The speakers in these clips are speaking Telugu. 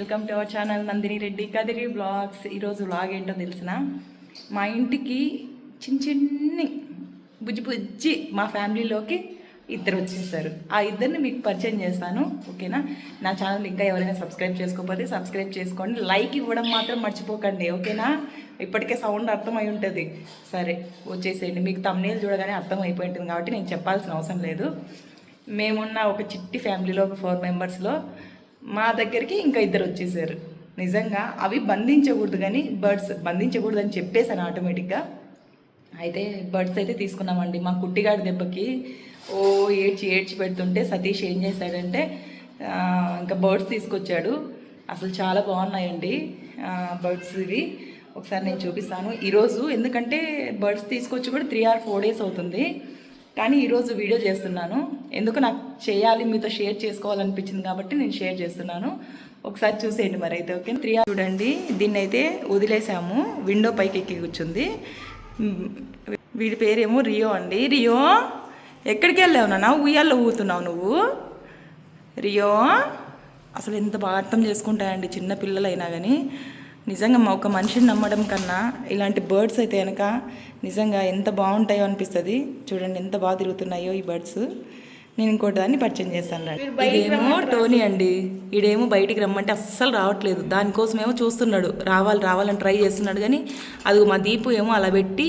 Welcome to our channel Nandini Reddy Kadiri vlogs. ఈరోజు బ్లాగ్ ఏంటో తెలిసిన? మా ఇంటికి చిన్న చిన్ని బుజ్జి బుజ్జి మా ఫ్యామిలీలోకి ఇద్దరు వచ్చేసారు. ఆ ఇద్దరిని మీకు పరిచయం చేస్తాను ఓకేనా? నా ఛానల్ ఇంకా ఎవరైనా సబ్స్క్రైబ్ చేసుకోకపోతే సబ్స్క్రైబ్ చేసుకోండి. లైక్ ఇవ్వడం మాత్రం మర్చిపోకండి ఓకేనా? ఇప్పటికే సౌండ్ అర్థమై ఉంటుంది. సరే వచ్చేసేయండి. మీకు తమ్నేలు చూడగానే అర్థం ఉంటుంది కాబట్టి నేను చెప్పాల్సిన అవసరం లేదు. మేమున్న ఒక చిట్టి ఫ్యామిలీలో ఒక ఫోర్ మెంబర్స్లో మా దగ్గరికి ఇంకా ఇద్దరు వచ్చేసారు. నిజంగా అవి బంధించకూడదు కానీ బర్డ్స్ బంధించకూడదు అని చెప్పేసాను ఆటోమేటిక్గా. అయితే బర్డ్స్ అయితే తీసుకున్నామండి. మా కుట్టిగాడి దెబ్బకి ఓ ఏడ్చి ఏడ్చి పెడుతుంటే సతీష్ ఏం చేశాడంటే ఇంకా బర్డ్స్ తీసుకొచ్చాడు. అసలు చాలా బాగున్నాయండి బర్డ్స్ ఇవి. ఒకసారి నేను చూపిస్తాను. ఈరోజు ఎందుకంటే బర్డ్స్ తీసుకొచ్చి కూడా త్రీ ఆర్ ఫోర్ డేస్ అవుతుంది. కానీ ఈరోజు వీడియో చేస్తున్నాను. ఎందుకు నాకు చేయాలి మీతో షేర్ చేసుకోవాలనిపించింది కాబట్టి నేను షేర్ చేస్తున్నాను. ఒకసారి చూసేయండి మరి అయితే ఓకే? త్రీ చూడండి. దీన్ని అయితే వదిలేసాము. విండో పైకి ఎక్కి కూర్చుంది. వీడి పేరేమో రియో అండి. రియో ఎక్కడికి వెళ్ళావు నాన్న? ఉయ్యాల్లో ఊగుతున్నావు నువ్వు. రియో అసలు ఎంత బాగా అర్థం చేసుకుంటాయండి చిన్న పిల్లలైనా కానీ నిజంగా మా ఒక మనిషిని నమ్మడం కన్నా ఇలాంటి బర్డ్స్ అయితే కనుక నిజంగా ఎంత బాగుంటాయో అనిపిస్తుంది. చూడండి ఎంత బాగా తిరుగుతున్నాయో ఈ బర్డ్స్. నేను ఇంకోటి దాన్ని పరిచయం చేస్తాను. ఇదేమో టోనీ అండి. ఈడేమో బయటికి రమ్మంటే అస్సలు రావట్లేదు. దానికోసమేమో చూస్తున్నాడు. రావాలి రావాలని ట్రై చేస్తున్నాడు కానీ అది మా దీపు ఏమో అలా పెట్టి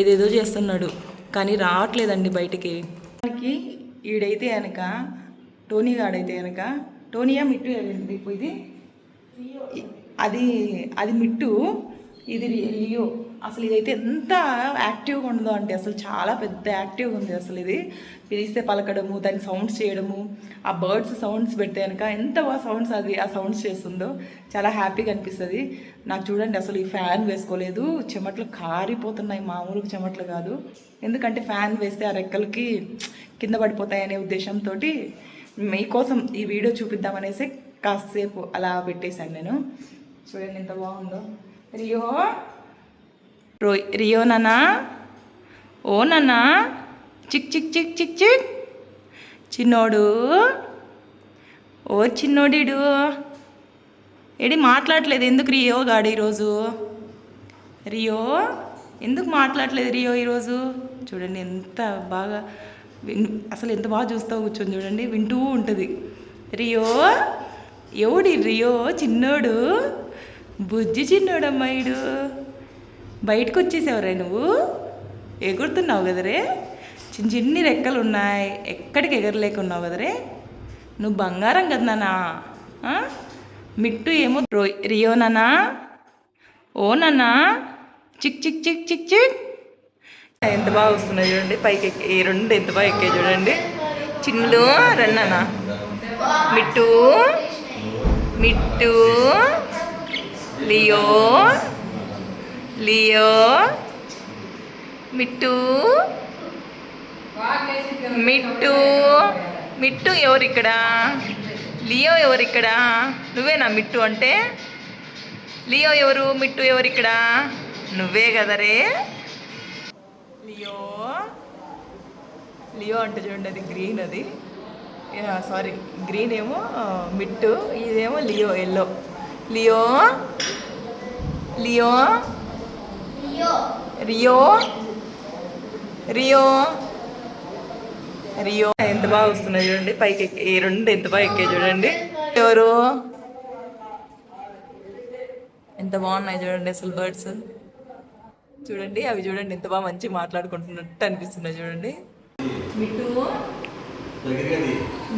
ఏదేదో చేస్తున్నాడు. కానీ రావట్లేదండి బయటికి. దానికి ఈడైతే కనుక టోనీ గాడైతే కనుక టోనీయా మిట్టు దీపు ఇది? అది అది మిట్టు ఇది రియో లియో. అసలు ఇదైతే ఎంత యాక్టివ్గా ఉండదో అంటే అసలు చాలా పెద్ద యాక్టివ్గా ఉంది అసలు ఇది. పిలిస్తే పలకడము దాని సౌండ్స్ చేయడము ఆ బర్డ్స్ సౌండ్స్ పెడితే కనుక ఎంత బాగా సౌండ్స్ అది ఆ సౌండ్స్ చేస్తుందో చాలా హ్యాపీగా అనిపిస్తుంది. నాకు చూడండి అసలు ఈ ఫ్యాన్ వేసుకోలేదు. చెమట్లు కారిపోతున్నాయి మామూలుగా చెమట్లు కాదు. ఎందుకంటే ఫ్యాన్ వేస్తే ఆ రెక్కలకి కింద పడిపోతాయనే ఉద్దేశంతో మీకోసం ఈ వీడియో చూపిద్దామనేసి కాసేపు అలా పెట్టేశాను నేను. చూడండి ఎంత బాగుందో. రియో. రో రియో నానా ఓ నాన్నా. చిక్ చిక్ చిక్ చిక్ చిక్. చిన్నోడు. ఓ చిన్నోడిడు. ఏడి మాట్లాడట్లేదు ఎందుకు రియో గాడు ఈరోజు? రియో. ఎందుకు మాట్లాడట్లేదు రియో ఈరోజు? చూడండి ఎంత బాగా విన్ అసలు ఎంత బాగా చూస్తావు కూర్చొని చూడండి. వింటూ ఉంటుంది. రియో. ఎవడి రియో? చిన్నోడు. బుజ్జి చిన్నోడు అమ్మాయిడు బయటకు వచ్చేసావురా నువ్వు. ఎగురుతున్నావు కదరే చిన్న చిన్ని రెక్కలు ఉన్నాయి ఎక్కడికి ఎగరలేకున్నావు కదరే నువ్వు బంగారం కదా నానా మిట్టు ఏమో రో రియో నానా ఓ చిక్ చిక్ చిక్ చిక్ చిక్. ఎంత బాగా వస్తున్నాయి చూడండి. పైకి ఎక్కి ఈ రెండు ఎంత బాగా ఎక్కాయి చూడండి. చిన్నులు రన్నానా మిట్టు మిట్టు. లియో లియో మిట్టు మిట్టు మిట్టు ఎవరు ఇక్కడ లియో ఎవరు ఇక్కడ నువ్వేనా మిట్టు అంటే? లియో ఎవరు? మిట్టు ఎవరు ఇక్కడ నువ్వే కదరే లియో లియో అంటే చూడండి అది గ్రీన్ అది. సారీ గ్రీన్ ఏమో మిట్టు ఇదేమో Leo yellow Leo? Leo? Rio. Rio? Rio? ఎంత బాగా వస్తున్నాయి చూడండి. పైకి ఎక్కి ఈ రెండు ఎంత బాగా ఎక్కాయి చూడండి. ఎవరు? ఎంత బాగున్నాయి చూడండి అసలు బర్డ్స్. చూడండి అవి చూడండి ఎంత బాగా మంచి మాట్లాడుకుంటున్నట్టు అనిపిస్తున్నాయి చూడండి. మిట్టు.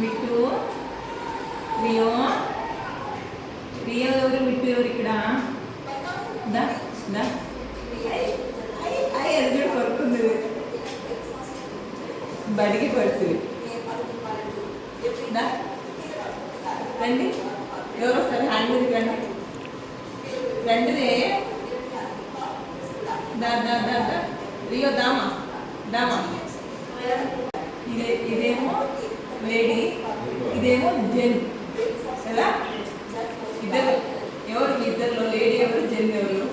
మిట్టు. రియో. రియల్ ఎవరు మిట్టు ఎవరు ఇక్కడ? దా దా. ఐ, కొరుకుంది బడికి పడుతుంది. దా. రండి. ఎవరు వస్తారు? హ్యాండ్ మీద రండి. రండి రే. దా దా దా దా. రియో దామా దామా. ఇదే ఇదేమో లేడీ ఇదేమో జెన్ కదా ఇద్దరు ఎవరు మీ ఇద్దరులో లేడీ ఎవరు జెన్ ఎవరు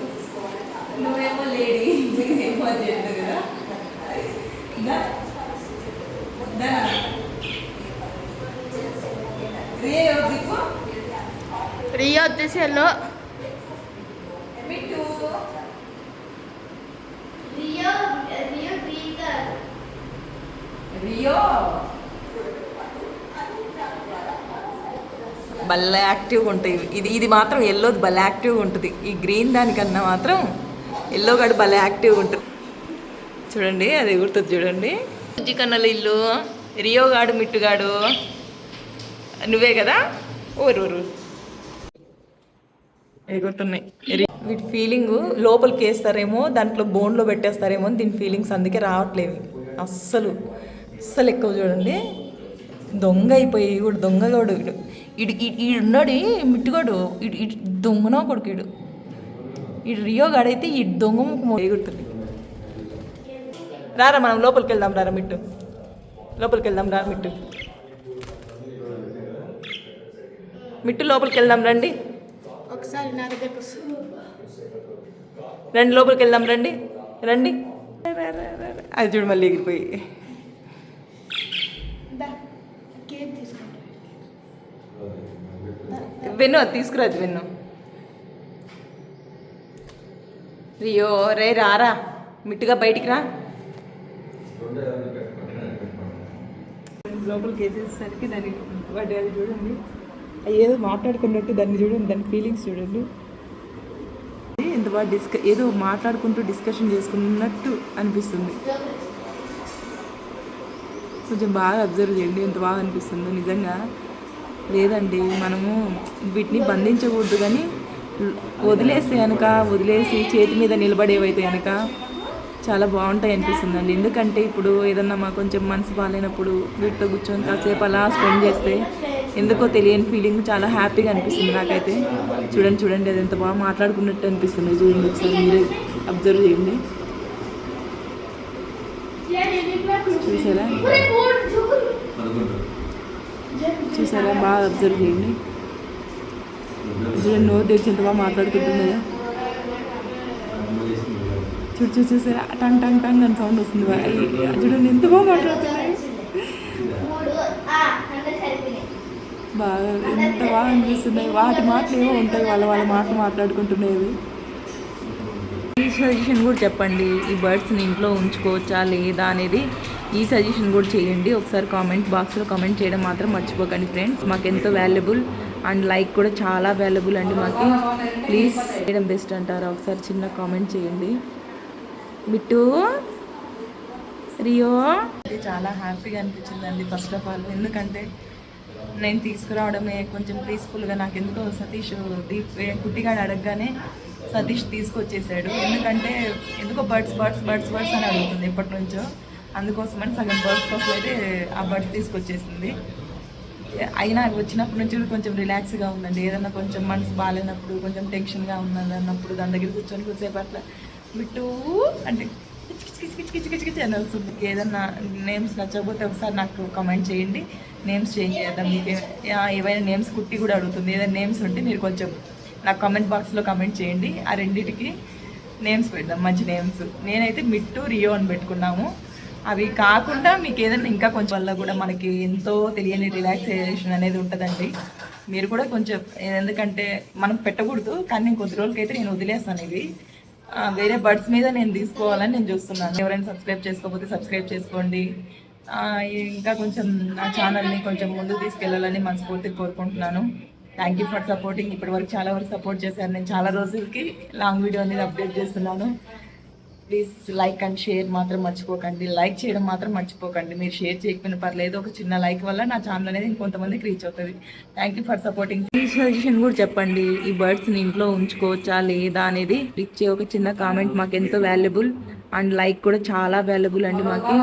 నువ్వేమో లేడీ నువ్వేమో జెన్ కదా దా దా రియో వచ్చేసి ఎల్లో రియో భలే యాక్టివ్గా ఉంటాయి ఇది ఇది మాత్రం ఎల్లోది భలే యాక్టివ్గా ఉంటుంది. ఈ గ్రీన్ దానికన్నా మాత్రం ఎల్లో గడు భలే యాక్టివ్గా ఉంటుంది. చూడండి అది ఎగురుతుంది చూడండి. కన్నల ఇల్లు. రియో గాడు మిట్టుగాడు నువ్వే కదా? ఊరు ఊరు. ఎగురుతున్నాయి వీటి ఫీలింగ్ లోపలికి వేస్తారేమో దాంట్లో బోన్లో పెట్టేస్తారేమో అని దీని ఫీలింగ్స్ అందుకే రావట్లేదు. అస్సలు అస్సలు ఎక్కువ చూడండి. దొంగ అయిపోయి వీడు. దొంగగాడు వీడు ఇడు ఈడున్నాడు మిట్టుగాడు. ఇడు ఇటు దొంగనో కొడుకుడు ఇడు రియో గాడైతే ఈ దొంగ ఎగురుతుంది రారా మనం లోపలికి వెళ్దాం రారా మిట్టు. లోపలికి వెళ్దాం రా మిట్టు. మిట్టు లోపలికి వెళ్దాం రండి. ఒకసారి నా దగ్గరకు. రండి లోపలికి వెళ్దాం రండి. రండి. అది చూడు మళ్ళీ ఎగిరిపోయి. వెన్ను అది తీసుకురాదు వెన్ను. అయ్యో రే రారా. మిట్టుగా బయటికి రా. లోపలికి వేసేసరికి దాని వాటి అది చూడండి. ఏదో మాట్లాడుకున్నట్టు దాన్ని చూడండి దాని ఫీలింగ్స్ చూడండి. ఎంత బాగా డిస్క ఏదో మాట్లాడుకుంటూ డిస్కషన్ చేసుకున్నట్టు అనిపిస్తుంది. కొంచెం బాగా అబ్జర్వ్ చేయండి ఎంత బాగా అనిపిస్తుందో. నిజంగా లేదండి మనము వీటిని బంధించకూడదు కానీ వదిలేస్తే కనుక వదిలేసి చేతి మీద నిలబడేవైతే కనుక చాలా బాగుంటాయి అనిపిస్తుందండి. ఎందుకంటే ఇప్పుడు ఏదన్నా మా కొంచెం మనసు బాగాలేనప్పుడు వీటితో కూర్చొని కాసేపు అలా స్పెండ్ చేస్తే ఎందుకో తెలియని ఫీలింగ్ చాలా హ్యాపీగా అనిపిస్తుంది నాకైతే. చూడండి చూడండి అది ఎంత బాగా మాట్లాడుకున్నట్టు అనిపిస్తుంది చూడండి ఒకసారి మీరే అబ్జర్వ్ చేయండి. చూసారా? చూసారా? బాగా అబ్జర్వ్ చేయండి. చూడండి నోరు తెచ్చి ఎంత బాగా మాట్లాడుకుంటున్నాయో. చూడు చూసారా? టంగ్ టంగ్ టంగ్ అని సౌండ్ వస్తుంది. చూడండి ఎంత బాగా మాట్లాడుతుంది బాగా ఎంత బాగా అనిపిస్తున్నాయి వాటి మాటలు ఏమో ఉంటాయి వాళ్ళ వాళ్ళ మాటలు మాట్లాడుకుంటున్నాయి ఈ సజెషన్ కూడా చెప్పండి. ఈ బర్డ్స్ని ఇంట్లో ఉంచుకోవచ్చా లేదా అనేది ఈ సజెషన్ కూడా చేయండి. ఒకసారి కామెంట్ బాక్స్లో కామెంట్ చేయడం మాత్రం మర్చిపోకండి ఫ్రెండ్స్ మాకు ఎంతో వాల్యుబుల్ అండ్ లైక్ కూడా చాలా వాల్యుబుల్ అండి మాకు. ప్లీజ్ చేయడం బెస్ట్ అంటారా? ఒకసారి చిన్న కామెంట్ చేయండి. మిట్టు రియో. చాలా హ్యాపీగా అనిపించిందండి ఫస్ట్ ఆఫ్ ఆల్ ఎందుకంటే నేను తీసుకురావడమే కొంచెం పీస్ఫుల్గా నాకు ఎందుకో సతీష్ దీప్ కుట్టిగాడు అడగగానే సతీష్ తీసుకొచ్చేసాడు. ఎందుకంటే ఎందుకో బర్డ్స్ బర్డ్స్ బర్డ్స్ బర్డ్స్ అని అడుగుతుంది ఎప్పటి నుంచో అందుకోసమని సగం బర్డ్స్ కోసం అయితే ఆ బర్డ్స్ తీసుకొచ్చేసింది. అయినా వచ్చినప్పటి నుంచి కూడా కొంచెం రిలాక్స్గా ఉందండి. ఏదన్నా కొంచెం మనసు బాగాలేనప్పుడు కొంచెం టెన్షన్గా ఉన్నది అన్నప్పుడు దాని దగ్గర కూర్చొని కూర్చేపు అట్లా బిట్టు అంటే కిచ్ కిచ్ కిచ్ కిచ్ కిచ్ కిచ్ అని వస్తుంది. ఏదన్నా నేమ్స్ నచ్చకపోతే ఒకసారి నాకు కమెంట్ చేయండి. నేమ్స్ చేంజ్ చేద్దాం మీకు. ఏవైనా నేమ్స్ కుట్టి కూడా అడుగుతుంది. ఏదైనా నేమ్స్ ఉంటే మీరు కొంచెం నాకు కమెంట్ బాక్స్లో కమెంట్ చేయండి. ఆ రెండింటికి నేమ్స్ పెడదాం మంచి నేమ్స్ నేనైతే మిట్టు రియో అని పెట్టుకున్నాము. అవి కాకుండా మీకు ఏదైనా ఇంకా కొంచెం వల్ల కూడా మనకి ఎంతో తెలియని రిలాక్సేషన్ అనేది ఉంటుందండి. మీరు కూడా కొంచెం ఎందుకంటే మనం పెట్టకూడదు కానీ నేను కొద్ది రోజులకైతే నేను వదిలేస్తాను ఇవి. వేరే బర్డ్స్ మీద నేను తీసుకోవాలని నేను చూస్తున్నాను. ఎవరైనా సబ్స్క్రైబ్ చేసుకోకపోతే సబ్స్క్రైబ్ చేసుకోండి. ఇంకా కొంచెం నా ఛానల్ని కొంచెం ముందుకు తీసుకెళ్ళాలని మనస్ఫూర్తిగా కోరుకుంటున్నాను. థ్యాంక్ యూ ఫర్ సపోర్టింగ్ ఇప్పటి వరకు చాలా వరకు సపోర్ట్ చేశారు. నేను చాలా రోజులకి లాంగ్ వీడియో అనేది అప్డేట్ చేస్తున్నాను. ప్లీజ్ లైక్ అండ్ షేర్ మాత్రం మర్చిపోకండి. లైక్ చేయడం మాత్రం మర్చిపోకండి. మీరు షేర్ చేయకపోయినా పర్లేదు. ఒక చిన్న లైక్ వల్ల నా ఛానల్ అనేది ఇంకొంతమందికి రీచ్ అవుతుంది. థ్యాంక్ యూ ఫర్ సపోర్టింగ్ ఈ సజెషన్ కూడా చెప్పండి. ఈ బర్డ్స్ని ఇంట్లో ఉంచుకోవచ్చా లేదా అనేది. ఇచ్చే ఒక చిన్న కామెంట్ మాకు ఎంతో వాల్యుబుల్ అండ్ లైక్ కూడా చాలా వాల్యుబుల్ అండి మాకు.